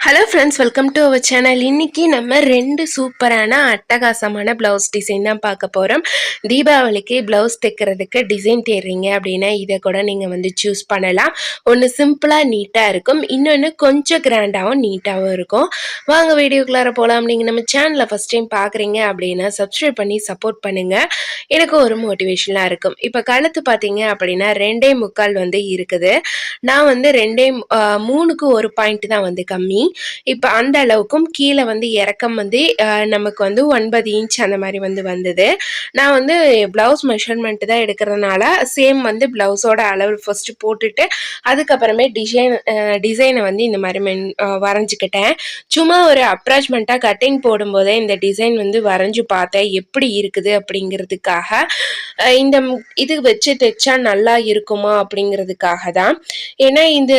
Hello friends welcome to our channel இன்றைக்கி நம்ம ரெண்டு சூப்பரான அட்டகாசமான ப்ளவுஸ் டிசைன் தான் பார்க்க போகிறோம் தீபாவளிக்கு ப்ளவுஸ் தைக்கிறதுக்கு டிசைன் தேடுறீங்க அப்படின்னா இதை கூட நீங்கள் வந்து சூஸ் பண்ணலாம். ஒன்று சிம்பிளாக நீட்டாக இருக்கும். இன்னொன்று கொஞ்சம் கிராண்டாகவும் நீட்டாகவும் இருக்கும். வாங்க வீடியோக்குள்ளார போகலாம் நீங்கள் நம்ம சேனலை ஃபஸ்ட் டைம் பார்க்குறீங்க அப்படின்னா சப்ஸ்கிரைப் பண்ணி சப்போர்ட் பண்ணுங்கள் எனக்கு ஒரு மோட்டிவேஷனாக இருக்கும். இப்போ கழுத்து பார்த்தீங்க அப்படின்னா ரெண்டே முக்கால் வந்து இருக்குது. நான் வந்து ரெண்டே மூணுக்கு ஒரு பாயிண்ட் தான் வந்து கம்மி. இப்போ அந்த அளவுக்கும் கீழே வந்து இறக்கம் வந்து நமக்கு வந்து ஒன்பது இன்ச் அந்த மாதிரி வந்து வந்தது. நான் வந்து ப்ளவுஸ் மெஷர்மெண்ட் தான் எடுக்கிறதுனால சேம் வந்து ப்ளவுஸோட அளவு ஃபர்ஸ்ட் போட்டுட்டு அதுக்கப்புறமே டிசைன் டிசைனை வந்து இந்த மாதிரி மென் வரைஞ்சிக்கிட்டேன். சும்மா ஒரு அப்ராச்மெண்ட்டாக கட்டிங் போடும்போதே இந்த டிசைன் வந்து வரைஞ்சு பார்த்தேன் எப்படி இருக்குது அப்படிங்கிறதுக்காக. இந்த இது வச்சு தைச்சா நல்லா இருக்குமா அப்படிங்கிறதுக்காக தான் ஏன்னா இந்த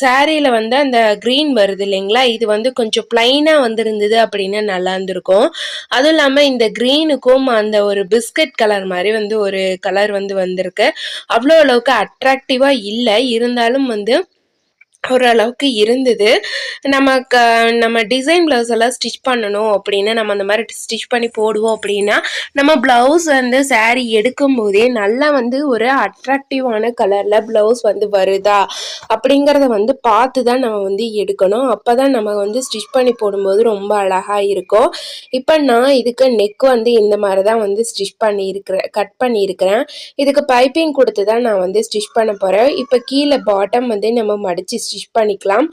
சாரியில் வந்து அந்த க்ரீன் வருது இல்லைங்களா? இது வந்து கொஞ்சம் பிளைனாக வந்திருந்தது அப்படின்னு நல்லா இருந்திருக்கும். அதுவும் இல்லாமல் இந்த க்ரீனுக்கும் அந்த ஒரு பிஸ்கட் கலர் மாதிரி வந்து ஒரு கலர் வந்து வந்திருக்கு. அவ்வளோ அளவுக்கு அட்ராக்டிவாக இல்லை. இருந்தாலும் வந்து ஓரளவுக்கு இருந்தது. நம்ம க நம்ம டிசைன் ப்ளவுஸ் எல்லாம் ஸ்டிச் பண்ணணும் அப்படின்னு நம்ம அந்த மாதிரி ஸ்டிச் பண்ணி போடுவோம் அப்படின்னா நம்ம ப்ளவுஸ் வந்து saree எடுக்கும் போதே நல்லா வந்து ஒரு அட்ராக்டிவான கலரில் ப்ளவுஸ் வந்து வருதா? அப்படிங்கிறத வந்து பார்த்து தான் நம்ம வந்து எடுக்கணும். அப்போ தான் நம்ம வந்து ஸ்டிச் பண்ணி போடும்போது ரொம்ப அழகாக இருக்கும். இப்போ நான் இதுக்கு நெக் வந்து இந்த மாதிரி தான் வந்து ஸ்டிச் பண்ணியிருக்கிறேன் கட் பண்ணியிருக்கிறேன். இதுக்கு பைப்பிங் கொடுத்து தான் நான் வந்து ஸ்டிச் பண்ண போகிறேன் இப்போ கீழே பாட்டம் வந்து நம்ம மடித்து ஸ்டிச் பண்ணிக்கலாம்.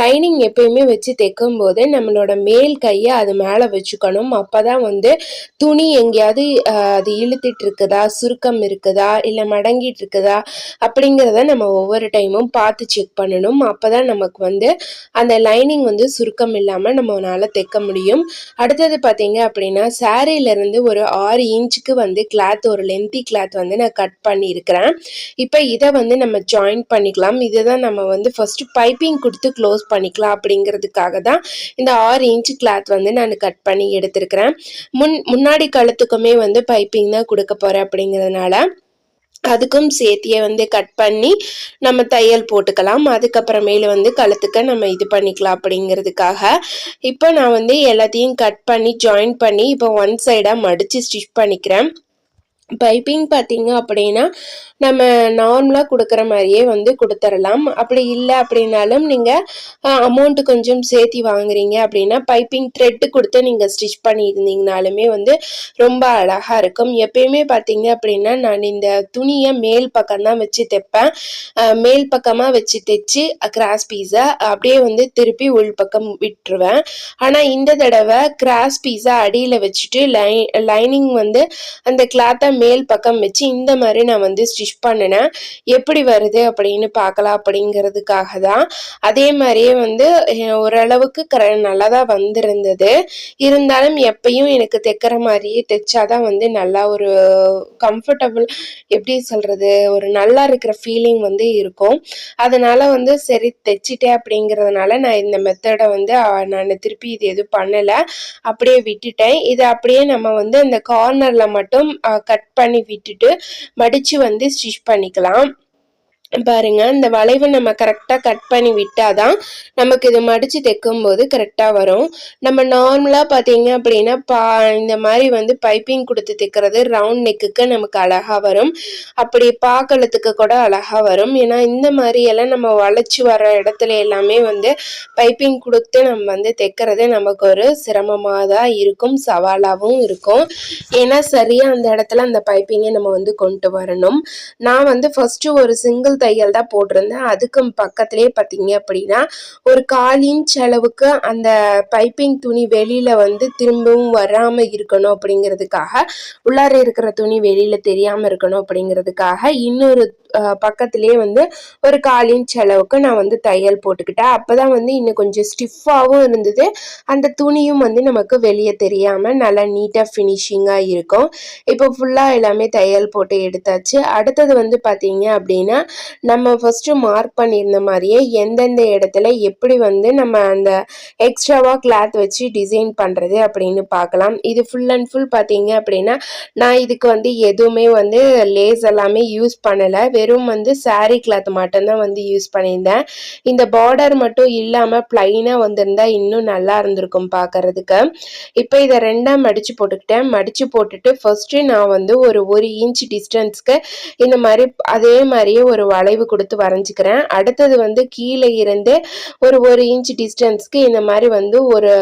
லைனிங் எப்பயுமே வச்சு தைக்கும் போது நம்மளோட மேல் கையை அது மேலே வச்சுக்கணும். அப்போ தான் வந்து துணி எங்கேயாவது அது இழுத்துட்டு இருக்குதா சுருக்கம் இருக்குதா இல்லை மடங்கிட்டு இருக்குதா அப்படிங்கிறத நம்ம ஒவ்வொரு டைமும் பார்த்து செக் பண்ணணும். அப்போ தான் நமக்கு வந்து அந்த லைனிங் வந்து சுருக்கம் இல்லாமல் நம்மளால தைக்க முடியும். அடுத்தது பார்த்தீங்க அப்படின்னா saree-ல இருந்து ஒரு ஆறு இன்ச்சுக்கு வந்து கிளாத் ஒரு லென்த்தி கிளாத் வந்து நான் கட் பண்ணியிருக்கிறேன். இப்போ இதை வந்து நம்ம ஜாயின் பண்ணிக்கலாம். இதை தான் நம்ம வந்து ஃபஸ்ட்டு பைப்பிங் கொடுத்து க்ளோஸ் பண்ணிக்கலாம் அப்படிங்கிறதுக்காக தான் இந்த ஆறு இன்ச் கிளாத் வந்து நான் கட் பண்ணி எடுத்திருக்கிறேன். முன் முன்னாடி கழுத்துக்குமே வந்து பைப்பிங் தான் கொடுக்க போகிறேன் அப்படிங்கிறதுனால அதுக்கும் சேர்த்தியே வந்து கட் பண்ணி நம்ம தையல் போட்டுக்கலாம். அதுக்கப்புறமேலு வந்து கழுத்துக்க நம்ம இது பண்ணிக்கலாம் அப்படிங்கிறதுக்காக. இப்போ நான் வந்து எல்லாத்தையும் கட் பண்ணி ஜாயின் பண்ணி இப்போ ஒன் சைடாக மடித்து ஸ்டிச் பண்ணிக்கிறேன். பைப்பிங் பார்த்தீங்க அப்படின்னா நம்ம நார்மலாக கொடுக்குற மாதிரியே வந்து கொடுத்துடலாம் அப்படி இல்லை அப்படின்னாலும் நீங்கள் அமௌண்ட்டு கொஞ்சம் சேர்த்தி வாங்குறீங்க அப்படின்னா பைப்பிங் த்ரெட்டு கொடுத்து நீங்கள் ஸ்டிச் பண்ணியிருந்தீங்கனாலுமே வந்து ரொம்ப அழகாக இருக்கும். எப்பயுமே பார்த்தீங்க அப்படின்னா நான் இந்த துணியை மேல் பக்கம் தான் வச்சு தைப்பேன். மேல் பக்கமாக வச்சு தைச்சு கிராஸ் பீஸை அப்படியே வந்து திருப்பி உள் பக்கம் விட்டுருவேன். ஆனால் இந்த தடவை கிராஸ் பீஸை அடியில் வச்சுட்டு லை லைனிங் வந்து அந்த கிளாத்தை மேல் பக்கம் வச்சு இந்த மாதிரி நான் வந்து ஸ்டிச் பண்ணினேன். எப்படி வருது அப்படின்னு பார்க்கலாம் அப்படிங்கிறதுக்காக தான். அதே மாதிரியே வந்து ஓரளவுக்கு கர நல்லா தான் வந்திருந்தது. இருந்தாலும் எப்பயும் எனக்கு தைக்கிற மாதிரியே தைச்சாதான் வந்து நல்லா ஒரு கம்ஃபர்டபுள் எப்படி சொல்கிறது ஒரு நல்லா இருக்கிற ஃபீலிங் வந்து இருக்கும். அதனால் வந்து சரி தைச்சிட்டேன் அப்படிங்கிறதுனால நான் இந்த மெத்தடை வந்து நான் திருப்பி இது எதுவும் பண்ணலை. அப்படியே விட்டுட்டேன். இதை அப்படியே நம்ம வந்து அந்த கார்னரில் மட்டும் கட் பண்ணி விட்டுட்டு மடித்து வந்து ஸ்டிச் பண்ணிக்கலாம். பாருங்க இந்த வளைவை நம்ம கரெக்டாக கட் பண்ணி விட்டாதான் நமக்கு இது மடித்து தைக்கும்போது கரெக்டாக வரும். நம்ம நார்மலாக பார்த்தீங்க அப்படின்னா பா இந்த மாதிரி வந்து பைப்பிங் கொடுத்து தைக்கிறது ரவுண்ட் நெக்குக்கு நமக்கு அழகாக வரும். அப்படி பாக்கலத்துக்கு கூட அழகாக வரும். ஏன்னா இந்த மாதிரி எல்லாம் நம்ம வளைச்சி வர இடத்துல எல்லாமே வந்து பைப்பிங் கொடுத்து நம்ம வந்து தைக்கிறது நமக்கு ஒரு சிரமமாக தான் இருக்கும் சவாலாகவும் இருக்கும். ஏன்னா சரியாக அந்த இடத்துல அந்த பைப்பிங்கை நம்ம வந்து கொண்டு வரணும். நான் வந்து ஃபஸ்ட்டு ஒரு சிங்கிள் தையல் தான் போட்டிருந்தேன். அதுக்கு பக்கத்துலேயே பார்த்தீங்க அப்படின்னா ஒரு கால் இன்ச் அளவுக்கு அந்த பைப்பிங் துணி வெளியில் வந்து திரும்பவும் வராமல் இருக்கணும் அப்படிங்கிறதுக்காக உள்ளார இருக்கிற துணி வெளியில் தெரியாமல் இருக்கணும் அப்படிங்கிறதுக்காக இன்னொரு பக்கத்துலேயே பக்கத்திலேயே வந்து ஒரு கால் இன்ச் அளவுக்கு நான் வந்து தையல் போட்டுக்கிட்டேன். அப்போ தான் வந்து இன்னும் கொஞ்சம் ஸ்டிஃபாகவும் இருந்தது. அந்த துணியும் வந்து நமக்கு வெளியே தெரியாமல் நல்லா நீட்டாக ஃபினிஷிங்காக இருக்கும். இப்போ ஃபுல்லாக எல்லாமே தையல் போட்டு எடுத்தாச்சு. அடுத்தது வந்து பார்த்தீங்க அப்படின்னா நம்ம ஃபஸ்ட்டு மார்க் பண்ணியிருந்த மாதிரியே எந்தெந்த இடத்துல எப்படி வந்து நம்ம அந்த எக்ஸ்ட்ராவாக கிளாத் வச்சு டிசைன் பண்ணுறது அப்படின்னு பார்க்கலாம். இது ஃபுல் அண்ட் ஃபுல் பார்த்தீங்க அப்படின்னா நான் இதுக்கு வந்து எதுவுமே வந்து லேஸ் எல்லாமே யூஸ் பண்ணலை. வெறும் வந்து சாரீ கிளாத் மட்டும்தான் வந்து யூஸ் பண்ணியிருந்தேன். இந்த பார்டர் மட்டும் இல்லாமல் ப்ளைனாக வந்திருந்தா இன்னும் நல்லா இருந்திருக்கும் பார்க்கறதுக்கு. இப்போ இதை ரெண்டாக மடித்து போட்டுக்கிட்டேன். மடித்து போட்டுட்டு ஃபர்ஸ்ட்டு நான் வந்து ஒரு ஒரு இன்ச் டிஸ்டன்ஸ்க்கு இந்த மாதிரி அதே மாதிரியே ஒரு வளைவு கொடுத்து வரைஞ்சிக்கிறேன். அடுத்தது வந்து கீழே இருந்து ஒரு ஒரு இன்ச் டிஸ்டன்ஸ்க்கு இந்த மாதிரி வந்து ஒரு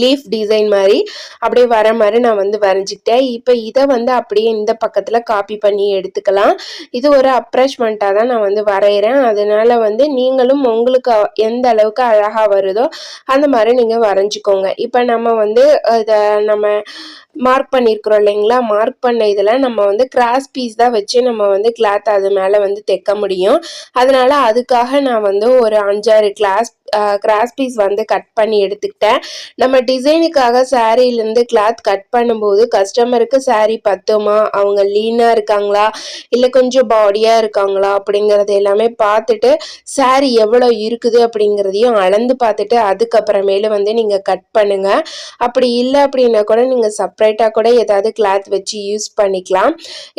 லீஃப் டிசைன் மாதிரி அப்படியே வர மாதிரி நான் வந்து வரைஞ்சிக்கிட்டேன். இப்போ இதை வந்து அப்படியே இந்த பக்கத்தில் காப்பி பண்ணி எடுத்துக்கலாம். இது ஒரு அப்ரெஷ்மெண்ட்டாக தான் நான் வந்து வரைகிறேன் அதனால வந்து நீங்களும் உங்களுக்கு எந்த அளவுக்கு அழகாக வருதோ அந்த மாதிரி நீங்கள் வரைஞ்சிக்கோங்க. இப்போ நம்ம வந்து இதை நம்ம மார்க் பண்ணியிருக்கிறோம் இல்லைங்களா? மார்க் பண்ண இதில் நம்ம வந்து கிராஸ் பீஸ் தான் வச்சு நம்ம வந்து கிளாத் அது மேலே வந்து தைக்க முடியும். அதனால அதுக்காக நான் வந்து ஒரு அஞ்சாறு கிளாஸ் கிராஸ் பீஸ் வந்து கட் பண்ணி எடுத்துக்கிட்டேன். நம்ம டிசைனுக்காக சாரீலேருந்து கிளாத் கட் பண்ணும்போது கஸ்டமருக்கு saree பத்துமா? அவங்க லீனாக இருக்காங்களா? இல்லை கொஞ்சம் பாடியாக இருக்காங்களா? அப்படிங்கிறது எல்லாமே பார்த்துட்டு saree எவ்வளோ இருக்குது அப்படிங்கிறதையும் அளந்து பார்த்துட்டு அதுக்கப்புறமேலு வந்து நீங்கள் கட் பண்ணுங்கள் அப்படி இல்லை அப்படின்னா கூட நீங்கள் செப்பரேட்டாக கூட ஏதாவது கிளாத் வச்சு யூஸ் பண்ணிக்கலாம்.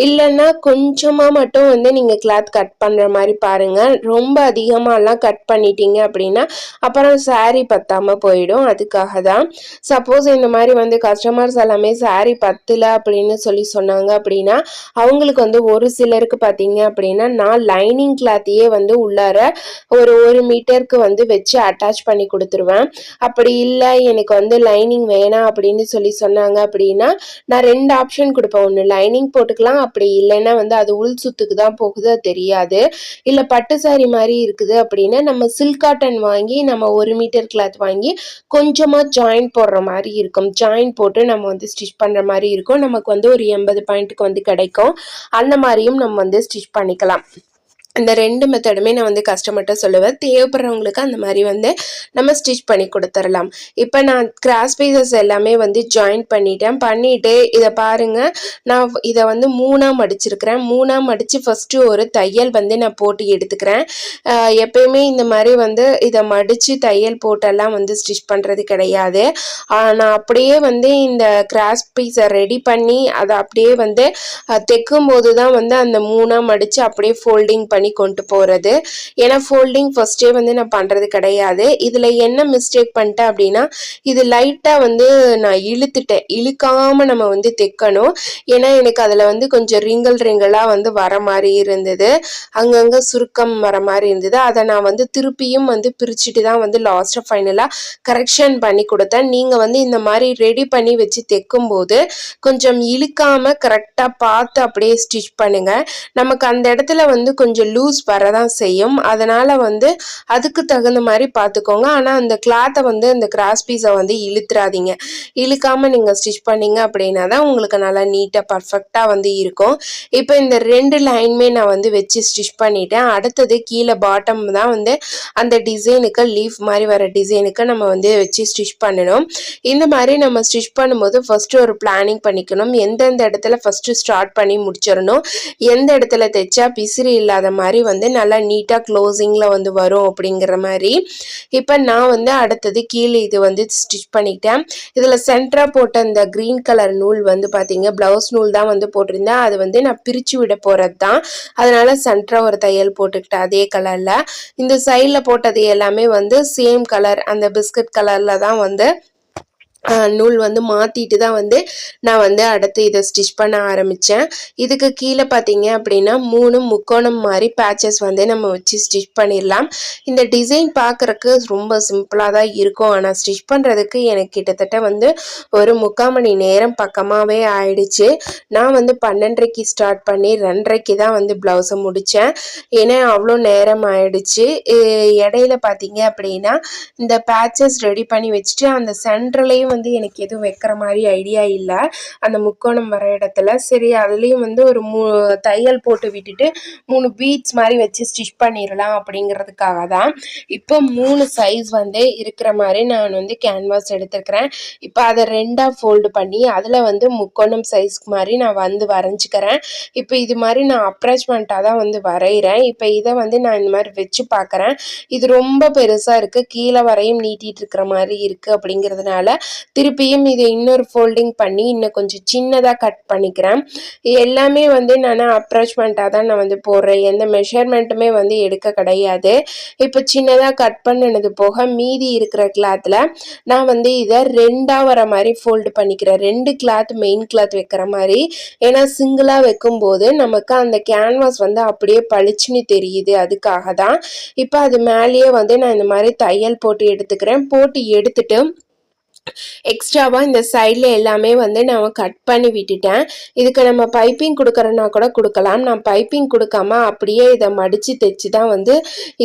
இல்லைன்னா கொஞ்சமாக மட்டும் வந்து நீங்கள் கிளாத் கட் பண்ணுற மாதிரி பாருங்கள் ரொம்ப அதிகமாகலாம் கட் பண்ணிட்டீங்க அப்படின்னா அப்புறம் saree பத்தாமல் போயிடும். அதுக்காக தான் சப்போஸ் இந்த மாதிரி வந்து கஸ்டமர்ஸ் எல்லாமே saree பத்தல அப்படின்னு சொல்லி சொன்னாங்க அப்படின்னா அவங்களுக்கு வந்து ஒரு சிலருக்கு பார்த்தீங்க அப்படின்னா நான் லைனிங் கிளாத்தையே வந்து உள்ளார ஒரு ஒரு மீட்டருக்கு வந்து வச்சு அட்டாச் பண்ணி கொடுத்துருவேன். அப்படி இல்லை எனக்கு வந்து லைனிங் வேணாம் அப்படின்னு சொல்லி சொன்னாங்க அப்படின்னா நான் ரெண்டு ஆப்ஷன் கொடுப்பேன். ஒன்று லைனிங் போட்டுக்கலாம் அப்படி இல்லைன்னா வந்து அது உள் சுத்துக்கு தான் போகுது தெரியாது. இல்லை பட்டு சாரி மாதிரி இருக்குது அப்படின்னா நம்ம சில்க் காட்டன் வாங்கி நம்ம ஒரு மீட்டர் கிளாத் வாங்கி கொஞ்சமாக ஜாயின் போடுற மாதிரி இருக்கும். ஜாயின் போட்டு நம்ம வந்து ஸ்டிச் பண்ணுற மாதிரி இருக்கும். நமக்கு வந்து ஒரு எண்பது பாயிண்ட்டுக்கு வந்து கிடைக்கும். அந்த மாதிரியும் நம்ம வந்து ஸ்டிச் பண்ணிக்கலாம். இந்த ரெண்டு மெத்தடுமே நான் வந்து கஸ்டமர்கிட்ட சொல்லுவேன். தேவைப்படுறவங்களுக்கு அந்த மாதிரி வந்து நம்ம ஸ்டிச் பண்ணி கொடுத்துடலாம். இப்போ நான் கிராஸ் பீசஸ் எல்லாமே வந்து ஜாயின் பண்ணிட்டேன். பண்ணிட்டு இதை பாருங்க. நான் இதை வந்து மூணாக மடிச்சிருக்கிறேன் மூணாக மடித்து ஃபஸ்ட்டு ஒரு தையல் வந்து நான் போட்டு எடுத்துக்கிறேன். எப்பயுமே இந்த மாதிரி வந்து இதை மடித்து தையல் போட்டெல்லாம் வந்து ஸ்டிச் பண்ணுறது கிடையாது. நான் அப்படியே வந்து இந்த கிராஸ் பீஸை ரெடி பண்ணி அதை அப்படியே வந்து தைக்கும் போது தான் வந்து அந்த மூணாக மடித்து அப்படியே ஃபோல்டிங் பண்ணி கொண்டு போகிறது ஏன்னா ஃபோல்டிங் ஃபர்ஸ்டே வந்து நான் பண்ணுறது கிடையாது. இதில் என்ன மிஸ்டேக் பண்ணிட்டேன் அப்படின்னா இது லைட்டாக வந்து நான் இழுத்துட்டேன். இழுக்காமல் நம்ம வந்து தைக்கணும். ஏன்னா எனக்கு அதில் வந்து கொஞ்சம் ரிங்கல் ரிங்கலாக வந்து வர மாதிரி இருந்தது. அங்கங்கே சுருக்கம் வர மாதிரி இருந்தது. அதை நான் வந்து திருப்பியும் வந்து பிரிச்சுட்டு தான் வந்து லாஸ்ட்டாக ஃபைனலாக கரெக்ஷன் பண்ணி கொடுத்தேன். நீங்கள் வந்து இந்த மாதிரி ரெடி பண்ணி வச்சு தைக்கும்போது கொஞ்சம் இழுக்காமல் கரெக்டாக பார்த்து அப்படியே ஸ்டிச் பண்ணுங்கள் நமக்கு அந்த இடத்துல வந்து கொஞ்சம் லூஸ் வரதான் செய்யும். அதனால் வந்து அதுக்கு தகுந்த மாதிரி பார்த்துக்கோங்க ஆனால் அந்த கிளாத்தை வந்து அந்த கிராஸ் பீஸை வந்து இழுத்துறாதீங்க. இழுக்காமல் நீங்கள் ஸ்டிச் பண்ணீங்க அப்படின்னா தான் உங்களுக்கு நல்லா நீட்டாக பர்ஃபெக்டாக வந்து இருக்கும். இப்போ இந்த ரெண்டு லைனுமே நான் வந்து வச்சு ஸ்டிச் பண்ணிட்டேன். அடுத்தது கீழே பாட்டம் தான் வந்து அந்த டிசைனுக்கு லீஃப் மாதிரி வர டிசைனுக்கு நம்ம வந்து வச்சு ஸ்டிச் பண்ணணும். இந்த மாதிரி நம்ம ஸ்டிச் பண்ணும்போது ஃபஸ்ட்டு ஒரு பிளானிங் பண்ணிக்கணும். எந்தெந்த இடத்துல ஃபஸ்ட்டு ஸ்டார்ட் பண்ணி முடிச்சிடணும். எந்த இடத்துல தைச்சா பிசிறி இல்லாத மாதிரி வந்து நல்லா நீட்டாக க்ளோசிங்கில் வந்து வரும் அப்படிங்கிற மாதிரி. இப்போ நான் வந்து அடுத்தது கீழே இது வந்து ஸ்டிச் பண்ணிக்கிட்டேன் இதில் சென்டராக போட்ட இந்த க்ரீன் கலர் நூல் வந்து பார்த்தீங்க ப்ளவுஸ் நூல் தான் வந்து போட்டிருந்தேன். அது வந்து நான் பிரித்து விட போகிறது தான். அதனால் சென்டராக ஒரு தையல் போட்டுக்கிட்டேன் அதே கலரில் இந்த சைடில் போட்டது எல்லாமே வந்து சேம் கலர் அந்த பிஸ்கட் கலரில் தான் வந்து நூல் வந்து மாற்றிட்டு தான் வந்து நான் வந்து அடுத்து இதை ஸ்டிச் பண்ண ஆரம்பித்தேன் இதுக்கு கீழே பார்த்தீங்க அப்படின்னா மூணு முக்கோணம் மாதிரி பேச்சஸ் வந்து நம்ம வச்சு ஸ்டிச் பண்ணிடலாம். இந்த டிசைன் பார்க்குறக்கு ரொம்ப சிம்பிளாக தான் இருக்கும். ஆனால் ஸ்டிச் பண்ணுறதுக்கு எனக்கு கிட்டத்தட்ட வந்து ஒரு முக்கால் மணி நேரம் பக்கமாகவே ஆயிடுச்சு. நான் வந்து பன்னெண்டரைக்கு ஸ்டார்ட் பண்ணி ரெண்டரைக்கு தான் வந்து ப்ளவுஸை முடித்தேன் ஏன்னா அவ்வளோ நேரம் ஆயிடுச்சு. இடையில பார்த்தீங்க அப்படின்னா இந்த பேச்சஸ் ரெடி பண்ணி வச்சுட்டு அந்த சென்டர்லேயும் வந்து எனக்கு எதுவும் வைக்கிற மாதிரி ஐடியா இல்லை. அந்த முக்கோணம் வர இடத்துல. சரி அதுலேயும் வந்து ஒரு மூ தையல் போட்டு விட்டுட்டு மூணு பீட்ஸ் மாதிரி வச்சு ஸ்டிச் பண்ணிடலாம் அப்படிங்கிறதுக்காக தான். இப்போ மூணு சைஸ் வந்து இருக்கிற மாதிரி நான் வந்து கேன்வாஸ் எடுத்துருக்கிறேன். இப்போ அதை ரெண்டாக ஃபோல்டு பண்ணி அதில் வந்து முக்கோணம் சைஸ்க்கு மாதிரி நான் வந்து வரைஞ்சிக்கிறேன். இப்போ இது மாதிரி நான் அப்ராச்மெண்ட்டாக தான் வந்து வரைகிறேன். இப்போ இதை வந்து நான் இந்த மாதிரி வச்சு பார்க்குறேன் இது ரொம்ப பெருசாக இருக்குது கீழே வரையும் நீட்டிகிட்டு இருக்கிற மாதிரி இருக்குது அப்படிங்கிறதுனால திருப்பியும் இதை இன்னொரு ஃபோல்டிங் பண்ணி இன்னும் கொஞ்சம் சின்னதாக கட் பண்ணிக்கிறேன். எல்லாமே வந்து நான் அப்ராச்மெண்ட்டாக தான் நான் வந்து போடுறேன். எந்த மெஷர்மெண்ட்டுமே வந்து எடுக்க கிடையாது. இப்போ சின்னதாக கட் பண்ணினது போக மீதி இருக்கிற கிளாத்தில் நான் வந்து இதை ரெண்டாக வர மாதிரி ஃபோல்டு பண்ணிக்கிறேன். ரெண்டு கிளாத் மெயின் கிளாத் வைக்கிற மாதிரி. ஏன்னா சிங்கிளாக வைக்கும்போது நமக்கு அந்த கேன்வாஸ் வந்து அப்படியே பளிச்சுன்னு தெரியுது. அதுக்காக தான். இப்போ அது மேலேயே வந்து நான் இந்த மாதிரி தையல் போட்டு எடுத்துக்கிறேன். போட்டு எடுத்துட்டு எக்ஸ்ட்ராவாக இந்த சைடில் எல்லாமே வந்து நான் கட் பண்ணி விட்டுட்டேன். இதுக்கு நம்ம பைப்பிங் கொடுக்குறோன்னா கூட கொடுக்கலாம். நான் பைப்பிங் கொடுக்காம அப்படியே இதை மடித்து தைச்சி தான் வந்து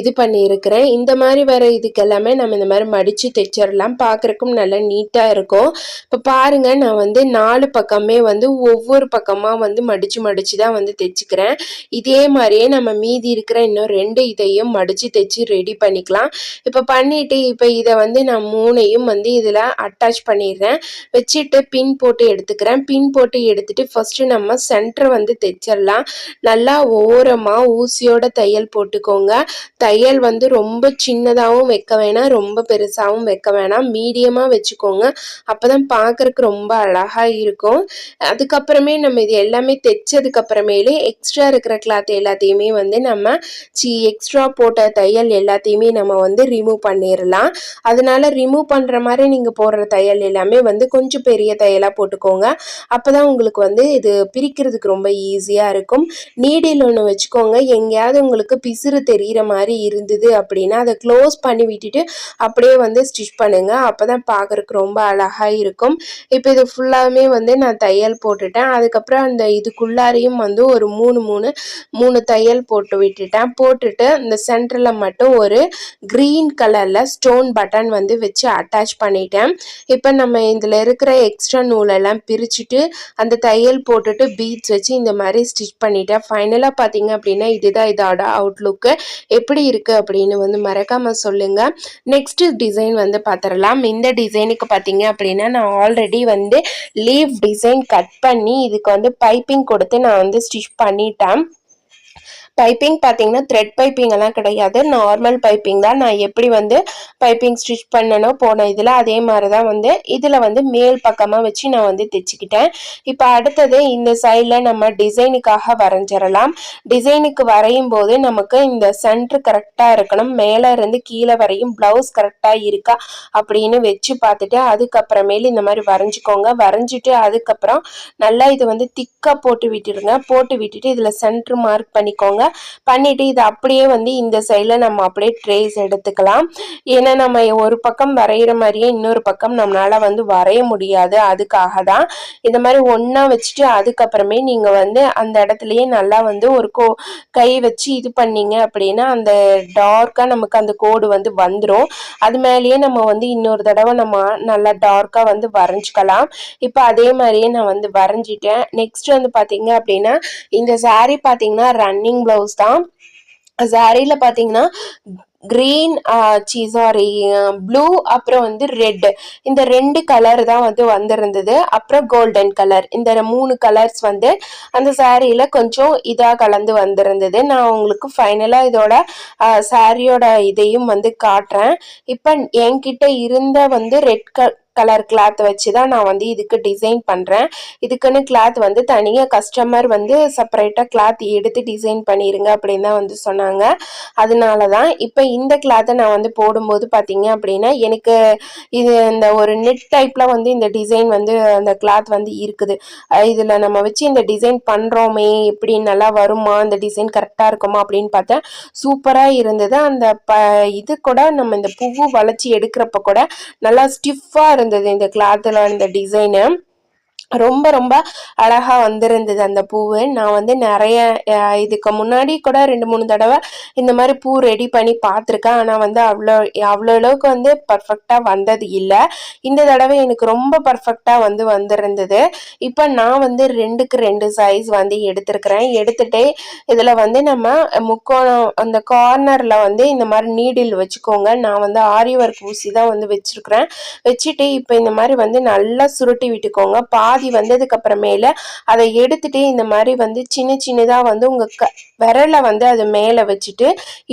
இது பண்ணியிருக்கிறேன். இந்த மாதிரி வர இதுக்கு எல்லாமே நம்ம இந்த மாதிரி மடித்து தைச்சிடலாம். பார்க்குறக்கும் நல்லா நீட்டாக இருக்கும். இப்போ பாருங்கள் நான் வந்து நாலு பக்கமே வந்து ஒவ்வொரு பக்கமாக வந்து மடித்து மடித்து தான் வந்து தைச்சிக்கிறேன். இதே மாதிரியே நம்ம மீதி இருக்கிற இன்னும் ரெண்டு இதையும் மடித்து தைச்சி ரெடி பண்ணிக்கலாம். இப்போ பண்ணிவிட்டு இப்போ இதை வந்து நான் மூணையும் வந்து இதில் அட்டாச் பண்ணிடுறேன். வச்சுட்டு பின் போட்டு எடுத்துக்கிறேன். பின் போட்டு எடுத்துட்டு ஃபஸ்ட்டு நம்ம சென்டர் வந்து தைச்சிடலாம். நல்லா ஓரமாக ஊசியோட தையல் போட்டுக்கோங்க. தையல் வந்து ரொம்ப சின்னதாகவும் வைக்க வேணாம் ரொம்ப பெருசாகவும் வைக்க வேணாம். மீடியமாக வச்சுக்கோங்க. அப்போ தான் பார்க்குறக்கு ரொம்ப அழகாக இருக்கும். அதுக்கப்புறமே நம்ம இது எல்லாமே தைச்சதுக்கப்புறமேலே எக்ஸ்ட்ரா இருக்கிற கிளாத் எல்லாத்தையுமே வந்து நம்ம சி எக்ஸ்ட்ரா போட்ட தையல் எல்லாத்தையுமே நம்ம வந்து ரிமூவ் பண்ணிடலாம். அதனால ரிமூவ் பண்ணுற மாதிரி நீங்கள் போகிற போடுற தையல் எல்லாமே வந்து கொஞ்சம் பெரிய தையலாக போட்டுக்கோங்க. அப்போ தான் உங்களுக்கு வந்து இது பிரிக்கிறதுக்கு ரொம்ப ஈஸியாக இருக்கும். நீடில் ஒன்று வச்சுக்கோங்க. எங்கேயாவது உங்களுக்கு பிசுறு தெரிகிற மாதிரி இருந்தது அப்படின்னா அதை க்ளோஸ் பண்ணி விட்டுட்டு அப்படியே வந்து ஸ்டிச் பண்ணுங்கள் அப்போ தான் பார்க்குறக்கு ரொம்ப அழகாக இருக்கும். இப்போ இது ஃபுல்லாகவே வந்து நான் தையல் போட்டுட்டேன். அதுக்கப்புறம் அந்த இதுக்குள்ளாரையும் வந்து ஒரு மூணு மூணு மூணு தையல் போட்டு விட்டுட்டேன். போட்டுட்டு இந்த சென்டரில் மட்டும் ஒரு க்ரீன் கலரில் ஸ்டோன் பட்டன் வந்து வச்சு அட்டாச் பண்ணிட்டேன். இப்போ நம்ம இதில் இருக்கிற எக்ஸ்ட்ரா நூலெல்லாம் பிரிச்சுட்டு அந்த தையல் போட்டுட்டு பீட்ஸ் வச்சு இந்த மாதிரி ஸ்டிச் பண்ணிட்டேன் ஃபைனலாக பார்த்தீங்க அப்படின்னா இதுதான் இதோட அவுட்லுக்கு எப்படி இருக்குது அப்படின்னு வந்து மறக்காமல் சொல்லுங்கள் நெக்ஸ்ட்டு டிசைன் வந்து பார்த்துடலாம் இந்த டிசைனுக்கு பார்த்தீங்க அப்படின்னா நான் ஆல்ரெடி வந்து லீவ் டிசைன் கட் பண்ணி இதுக்கு வந்து பைப்பிங் கொடுத்து நான் வந்து ஸ்டிச் பண்ணிட்டேன். பைப்பிங் பார்த்தீங்கன்னா த்ரெட் பைப்பிங் எல்லாம் கிடையாது. நார்மல் பைப்பிங் தான். நான் எப்படி வந்து பைப்பிங் ஸ்டிச் பண்ணணும் போன இதில் அதே மாதிரி தான் வந்து இதில் வந்து மேல் பக்கமாக வச்சு நான் வந்து தைச்சிக்கிட்டேன். இப்போ அடுத்தது இந்த சைடில் நம்ம டிசைனுக்காக வரைஞ்சிடலாம். டிசைனுக்கு வரையும் போது நமக்கு இந்த சென்ட்ரு கரெக்டாக இருக்கணும். மேலே இருந்து கீழே வரையும் ப்ளவுஸ் கரெக்டாக இருக்கா அப்படின்னு வச்சு பார்த்துட்டு அதுக்கப்புறமேலு இந்த மாதிரி வரைஞ்சிக்கோங்க. வரைஞ்சிட்டு அதுக்கப்புறம் நல்லா இது வந்து திக்காக போட்டு விட்டுருங்க போட்டு விட்டுட்டு இதில் சென்ட்ரு மார்க் பண்ணிக்கோங்க. பண்ணிவிட்டு இது அப்படியே வந்து இந்த சைடில் நம்ம அப்படியே ட்ரேஸ் எடுத்துக்கலாம். ஏன்னா நம்ம ஒரு பக்கம் வரைகிற மாதிரியே இன்னொரு பக்கம் நம்மளால் வந்து வரைய முடியாது. அதுக்காக தான் இந்த மாதிரி ஒன்றா வச்சுட்டு அதுக்கப்புறமே நீங்கள் வந்து அந்த இடத்துலையே நல்லா வந்து ஒரு கோ கை வச்சு இது பண்ணிங்க அப்படின்னா அந்த டார்க்காக நமக்கு அந்த கோடு வந்து வந்துடும் அது மேலேயே நம்ம வந்து இன்னொரு தடவை நம்ம நல்லா டார்க்காக வந்து வரைஞ்சிக்கலாம். இப்போ அதே மாதிரியே நான் வந்து வரைஞ்சிட்டேன். நெக்ஸ்ட் வந்து பார்த்தீங்க அப்படின்னா இந்த சாரீ பார்த்தீங்கன்னா ரன்னிங் ப்ளவுஸ் தான். சாரியில் பார்த்தீங்கன்னா க்ரீன் சீ சாரி ப்ளூ அப்புறம் வந்து ரெட் இந்த ரெண்டு கலர் தான் வந்து வந்திருந்தது. அப்புறம் கோல்டன் கலர் இந்த மூணு கலர்ஸ் வந்து அந்த சாரியில் கொஞ்சம் இதாக கலந்து வந்திருந்தது. நான் உங்களுக்கு ஃபைனலாக இதோட சாரியோட இதையும் வந்து காட்டுறேன். இப்போ என்கிட்ட இருந்த வந்து ரெட் க கலர் கிளாத் வச்சு தான் நான் வந்து இதுக்கு டிசைன் பண்ணுறேன் இதுக்குன்னு கிளாத் வந்து தனியாக கஸ்டமர் வந்து செப்பரேட்டாக கிளாத் எடுத்து டிசைன் பண்ணிடுங்க அப்படின்னு தான் வந்து சொன்னாங்க. அதனால தான் இப்போ இந்த கிளாத்தை நான் வந்து போடும்போது பார்த்தீங்க அப்படின்னா எனக்கு இது இந்த ஒரு நெட் டைப்பில் வந்து இந்த டிசைன் வந்து அந்த கிளாத் வந்து இருக்குது. இதில் நம்ம வச்சு இந்த டிசைன் பண்ணுறோமே எப்படி நல்லா வருமா இந்த டிசைன் கரெக்டாக இருக்குமா அப்படின்னு பார்த்தா சூப்பராக இருந்தது. அந்த ப இது கூட நம்ம இந்த பூவு வளைச்சி எடுக்கிறப்ப கூட நல்லா ஸ்டிஃபாக இருந்தது இருந்தது இந்த கிளாத்தில் இந்த டிசைனு ரொம்ப ரொம்ப அழகா வந்திருந்தது அந்த பூவு. நான் வந்து நிறைய இதுக்கு முன்னாடி கூட ரெண்டு மூணு தடவை இந்த மாதிரி பூ ரெடி பண்ணி பார்த்துருக்கேன். ஆனால் வந்து அவ்வளோ அவ்வளோ அளவுக்கு வந்து பர்ஃபெக்டாக வந்தது இல்லை. இந்த தடவை எனக்கு ரொம்ப பர்ஃபெக்டாக வந்து வந்திருந்தது. இப்போ நான் வந்து ரெண்டுக்கு ரெண்டு சைஸ் வந்து எடுத்திருக்கிறேன். எடுத்துகிட்டே இதில் வந்து நம்ம முக்கோணம் அந்த கார்னரில் வந்து இந்த மாதிரி நீடில் வச்சுக்கோங்க. நான் வந்து ஆரி ஒர்க் ஊசி தான் வந்து வச்சுருக்குறேன். வச்சுட்டு இப்போ இந்த மாதிரி வந்து நல்லா சுருட்டி விட்டுக்கோங்க. பாதி வந்ததுக்கு அப்புறமேல அதை எடுத்துட்டு இந்த மாதிரி வந்து சின்ன சின்னதாக வந்து உங்கள் க விரலை வந்து அது மேலே வச்சுட்டு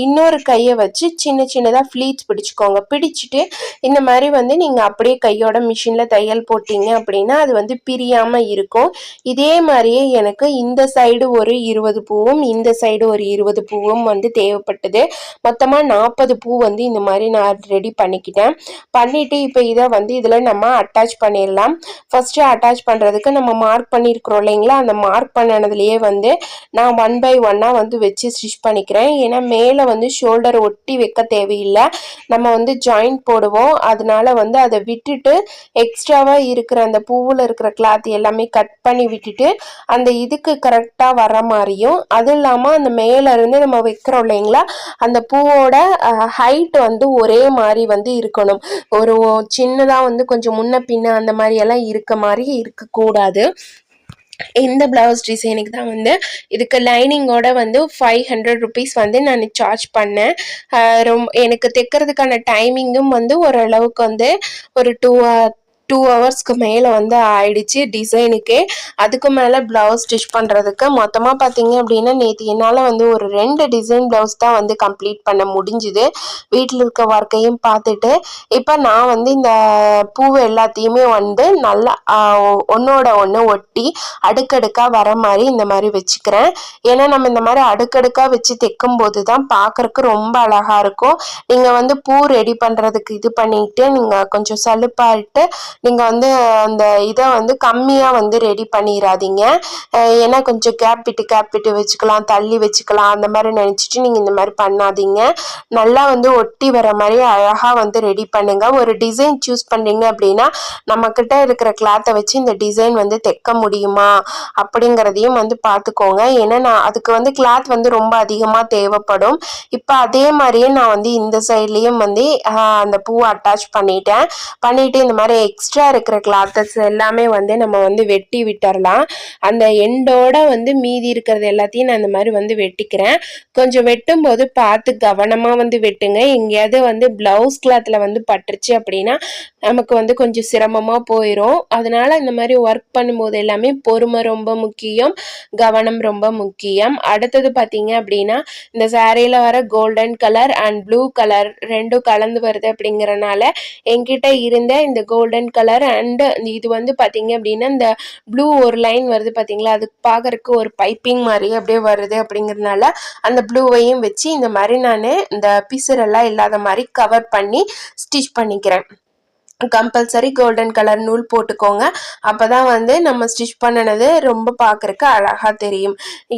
இன்னொரு கையை வச்சு சின்ன சின்னதாக ஃப்ளீட்ஸ் பிடிச்சிக்கோங்க. பிடிச்சிட்டு இந்த மாதிரி வந்து நீங்கள் அப்படியே கையோட மிஷினில் தையல் போட்டீங்க அப்படின்னா அது வந்து பிரியாமல் இருக்கும். இதே மாதிரியே எனக்கு இந்த சைடு ஒரு இருபது பூவும் இந்த சைடு ஒரு இருபது பூவும் வந்து தேவைப்பட்டது. மொத்தமாக நாற்பது பூ வந்து இந்த மாதிரி நான் ரெடி பண்ணிக்கிட்டேன். பண்ணிவிட்டு இப்போ இதை வந்து இதில் நம்ம அட்டாச் பண்ணிடலாம். ஃபஸ்ட்டு அட்டாச் பண்ணுறதுக்கு நம்ம மார்க் பண்ணியிருக்கிறோம் இல்லைங்களா? அந்த மார்க் பண்ணினதுலேயே வந்து நான் ஒன் பை ஒன்னாக வந்து வச்சு ஸ்டிச் பண்ணிக்கிறேன். ஏன்னா மேலே வந்து ஷோல்டர் ஒட்டி வைக்க தேவையில்லை. நம்ம வந்து ஜாயிண்ட் போடுவோம். அதனால வந்து அதை விட்டுட்டு எக்ஸ்ட்ராவாக இருக்கிற அந்த பூவில் இருக்கிற கிளாத் எல்லாமே கட் பண்ணி விட்டுட்டு அந்த இதுக்கு கரெக்டாக வர மாதிரியும் அதுவும் இல்லாமல் அந்த மேலே இருந்து நம்ம வைக்கிறோம் இல்லைங்களா? அந்த பூவோட ஹைட் வந்து ஒரே மாதிரி வந்து இருக்கணும். ஒரு சின்னதாக வந்து கொஞ்சம் முன்ன பின்ன அந்த மாதிரி எல்லாம் இருக்க மாதிரி பார்க்கக்கூடாது இந்த ப்ளவுஸ் டிசைனுக்கு தான் வந்து இதுக்கு லைனிங்கோட வந்து ஃபைவ் ஹண்ட்ரட் ருபீஸ் வந்து நான் சார்ஜ் பண்ணேன். ரொம்ப எனக்கு தைக்கிறதுக்கான டைமிங்கும் வந்து ஓரளவுக்கு வந்து ஒரு டூ டூ ஹவர்ஸ்க்கு மேலே வந்து ஆயிடுச்சு டிசைனுக்கே அதுக்கு மேலே ப்ளவுஸ் ஸ்டிச் பண்ணுறதுக்கு மொத்தமாக பார்த்தீங்க அப்படின்னா நேற்று என்னால் வந்து ஒரு ரெண்டு டிசைன் ப்ளவுஸ் தான் வந்து கம்ப்ளீட் பண்ண முடிஞ்சுது. வீட்டில் இருக்க ஒர்க்கையும் பார்த்துட்டு இப்போ நான் வந்து இந்த பூவு எல்லாத்தையுமே வந்து நல்லா ஒன்றோட ஒன்று ஒட்டி அடுக்கடுக்காக வர மாதிரி இந்த மாதிரி வச்சுக்கிறேன். ஏன்னா நம்ம இந்த மாதிரி அடுக்கடுக்காக வச்சு தைக்கும் போது தான் பார்க்கறக்கு ரொம்ப அழகாக இருக்கும். நீங்கள் வந்து பூ ரெடி பண்ணுறதுக்கு இது பண்ணிட்டு நீங்கள் கொஞ்சம் சலுப்பாயிட்டு நீங்கள் வந்து அந்த இதை வந்து கம்மியாக வந்து ரெடி பண்ணிடாதீங்க ஏன்னா கொஞ்சம் கேப் விட்டு கேப் விட்டு வச்சுக்கலாம் தள்ளி வச்சுக்கலாம் அந்த மாதிரி நினச்சிட்டு நீங்கள் இந்த மாதிரி பண்ணாதீங்க. நல்லா வந்து ஒட்டி வர மாதிரி அழகாக வந்து ரெடி பண்ணுங்கள் ஒரு டிசைன் சூஸ் பண்ணுறீங்க அப்படின்னா நம்மக்கிட்ட இருக்கிற கிளாத்தை வச்சு இந்த டிசைன் வந்து தைக்க முடியுமா அப்படிங்கிறதையும் வந்து பார்த்துக்கோங்க. ஏன்னா நான் அதுக்கு வந்து கிளாத் வந்து ரொம்ப அதிகமாக தேவைப்படும். இப்போ அதே மாதிரியே நான் வந்து இந்த சைட்லேயும் வந்து அந்த பூவை அட்டாச் பண்ணிட்டேன். பண்ணிட்டு இந்த மாதிரி எக்ஸ்ட்ரா இருக்கிற கிளாத்தஸ் எல்லாமே வந்து நம்ம வந்து வெட்டி விட்டுறலாம். அந்த எண்டோட வந்து மீதி இருக்கிறது எல்லாத்தையும் நான் அந்த மாதிரி வந்து வெட்டிக்கிறேன். கொஞ்சம் வெட்டும்போது பார்த்து கவனமாக வந்து வெட்டுங்க. எங்கேயாவது வந்து ப்ளவுஸ் கிளாத்தில் வந்து பட்டுருச்சு அப்படின்னா நமக்கு வந்து கொஞ்சம் சிரமமாக போயிடும் அதனால இந்த மாதிரி ஒர்க் பண்ணும்போது எல்லாமே பொறுமை ரொம்ப முக்கியம். கவனம் ரொம்ப முக்கியம். அடுத்தது பார்த்தீங்க அப்படின்னா இந்த சாரியில் வர golden colour and blue colour ரெண்டும் கலந்து வருது அப்படிங்கிறனால என்கிட்ட இருந்த இந்த கோல்டன் கலர் அண்ட் இது வந்து பார்த்தீங்க அப்படின்னா இந்த ப்ளூ ஒரு லைன் வருது பார்த்தீங்களா அது பார்க்கறக்கு ஒரு பைப்பிங் மாதிரி அப்படியே வருது அப்படிங்கறதுனால அந்த ப்ளூவையும் வச்சு இந்த மாதிரி நான் இந்த பிசுரெல்லாம் இல்லாத மாதிரி கவர் பண்ணி ஸ்டிச் பண்ணிக்கிறேன். கம்பல்சரி கோல்டன் கலர் நூல் போட்டுக்கோங்க. அப்போ தான் வந்து நம்ம ஸ்டிச் பண்ணினது ரொம்ப பார்க்குறக்கு அழகாக தெரியும்.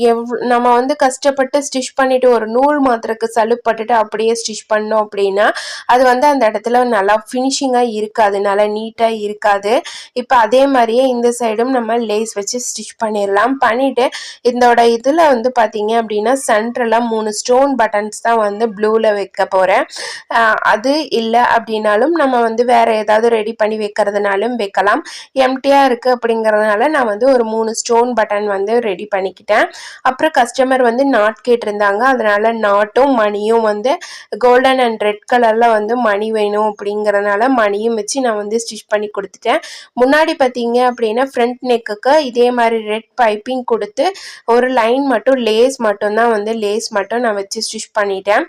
எவ் நம்ம வந்து கஷ்டப்பட்டு ஸ்டிச் பண்ணிவிட்டு ஒரு நூல் மாத்திரக்கு சலுப்பட்டுட்டு அப்படியே ஸ்டிச் பண்ணோம் அப்படின்னா அது வந்து அந்த இடத்துல நல்லா ஃபினிஷிங்காக இருக்காது நல்லா நீட்டாக இருக்காது. இப்போ அதே மாதிரியே இந்த சைடும் நம்ம லேஸ் வச்சு ஸ்டிச் பண்ணிடலாம் பண்ணிவிட்டு இதோட இதில் வந்து பார்த்தீங்க அப்படின்னா சென்டரில் மூணு ஸ்டோன் பட்டன்ஸ் தான் வந்து ப்ளூவில் வைக்க போகிறேன் அது இல்லை அப்படின்னாலும் நம்ம வந்து வேறு ஏதாவது ரெடி பண்ணி வைக்கிறதுனாலும் வைக்கலாம். எம்டியாக இருக்குது அப்படிங்கிறதுனால நான் வந்து ஒரு மூணு ஸ்டோன் பட்டன் வந்து ரெடி பண்ணிக்கிட்டேன். அப்புறம் கஸ்டமர் வந்து நாட் கேட்டிருந்தாங்க. அதனால் நாட்டும் மணியும் வந்து கோல்டன் அண்ட் ரெட் கலரில் வந்து மணி வேணும் அப்படிங்கிறதுனால மணியும் வச்சு நான் வந்து ஸ்டிச் பண்ணி கொடுத்துட்டேன். முன்னாடி பார்த்தீங்க அப்படின்னா ஃப்ரண்ட் நெக்குக்கு இதே மாதிரி ரெட் பைப்பிங் கொடுத்து ஒரு லைன் மட்டும் லேஸ் மட்டும்தான் வந்து லேஸ் மட்டும் நான் வச்சு ஸ்டிச் பண்ணிட்டேன்.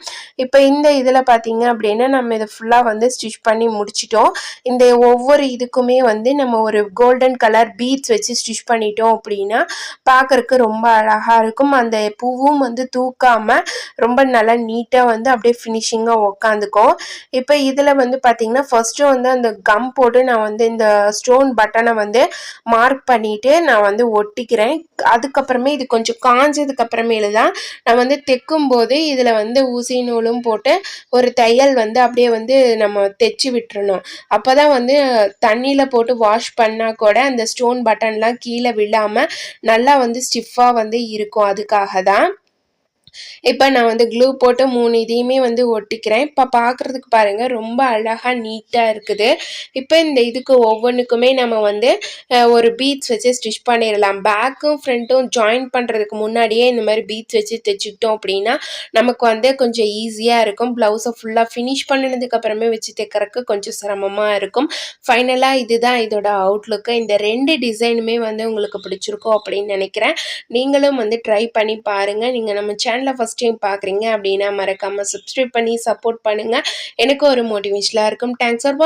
இப்போ இந்த இதில் பார்த்தீங்க அப்படின்னா நம்ம இதை ஃபுல்லாக வந்து ஸ்டிச் பண்ணி முடிச்சிட்டோம். இந்த ஒவ்வொரு இதுக்குமே வந்து நம்ம ஒரு கோல்டன் கலர் பீட்ஸ் வச்சு ஸ்டிச் பண்ணிட்டோம் அப்படின்னா பார்க்கறக்கு ரொம்ப அழகாக இருக்கும். அந்த பூவும் வந்து தூக்காமல் ரொம்ப நல்லா நீட்டாக வந்து அப்படியே ஃபினிஷிங்காக உக்காந்துக்கும். இப்போ இதில் வந்து பார்த்திங்கன்னா ஃபர்ஸ்ட்டு வந்து அந்த கம் போட்டு நான் வந்து இந்த ஸ்டோன் பட்டனை வந்து மார்க் பண்ணிட்டு நான் வந்து ஒட்டிக்கிறேன். அதுக்கப்புறமே இது கொஞ்சம் காஞ்சதுக்கப்புறமேலு தான் நான் வந்து தைக்கும் போது இதில் வந்து ஊசி நூலும் போட்டு ஒரு தையல் வந்து அப்படியே வந்து நம்ம தைச்சி விட்டுறணும். அப்போ தான் வந்து தண்ணியில் போட்டு வாஷ் பண்ணால் கூட அந்த ஸ்டோன் பட்டன்லாம் கீழே விழாமல் நல்லா வந்து ஸ்டிஃபாக வந்து இருக்கும். அதுக்காக தான் இப்போ நான் வந்து க்ளூ போட்டு மூணு இதையுமே வந்து ஒட்டிக்கிறேன். இப்போ பார்க்குறதுக்கு பாருங்கள் ரொம்ப அழகாக நீட்டாக இருக்குது. இப்போ இந்த இதுக்கு ஒவ்வொன்றுக்குமே நம்ம வந்து ஒரு பீட்ஸ் வச்சு ஸ்டிச் பண்ணிடலாம். பேக்கும் ஃப்ரண்ட்டும் ஜாயின் பண்ணுறதுக்கு முன்னாடியே இந்த மாதிரி பீட்ஸ் வச்சு தைச்சிக்கிட்டோம் அப்படின்னா நமக்கு வந்து கொஞ்சம் ஈஸியாக இருக்கும். ப்ளவுஸை ஃபுல்லாக ஃபினிஷ் பண்ணினதுக்கப்புறமே வச்சு தைக்கிறதுக்கு கொஞ்சம் சிரமமாக இருக்கும். ஃபைனலாக இதுதான் இதோட அவுட்லுக்கு இந்த ரெண்டு டிசைனுமே வந்து உங்களுக்கு பிடிச்சிருக்கோம் அப்படின்னு நினைக்கிறேன். நீங்களும் வந்து ட்ரை பண்ணி பாருங்கள் நீங்கள் நம்ம சேனல் சேனலில் ஃபஸ்ட் டைம் பார்க்குறீங்க அப்படின்னா மறக்காமல் சப்ஸ்கிரைப் பண்ணி சப்போர்ட் பண்ணுங்கள் எனக்கு ஒரு மோட்டிவேஷனாக இருக்கும். Thanks for